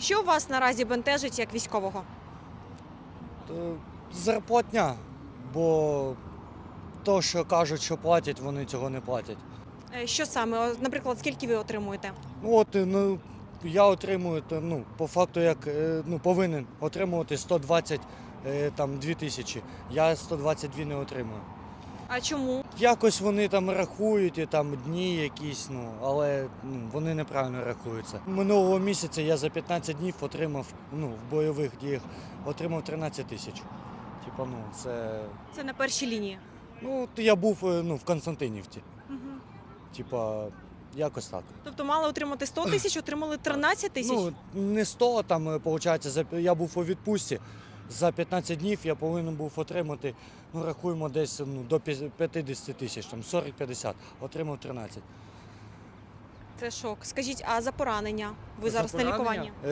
Що вас наразі бентежить як військового? Е, Зарплатня, бо то, що кажуть, що платять, вони цього не платять. Е, Що саме? Наприклад, скільки ви отримуєте? Ну от е, ну, я отримую ну, по факту, як ну, повинен отримувати 120 е, там, 2 тисячі. Я 122 не отримую. А чому? Якось вони там рахують і там дні якісь, ну але ну, вони неправильно рахуються. Минулого місяця я за 15 днів отримав ну, в бойових діях отримав 13 тисяч. Типа, ну це. Це на першій лінії. Ну, от я був е, ну, в Константинівці. Типа, якось так. Тобто мали отримати 100 тисяч, отримали 13 тисяч. Ну, не 100, там, виходить, я був у відпустці. За 15 днів я повинен був отримати, ну, рахуємо, десь ну, до пі- 50 тисяч, там 40-50, отримав 13. Це шок. Скажіть, а за поранення? Ви За зараз на поранення? лікуванні? Е,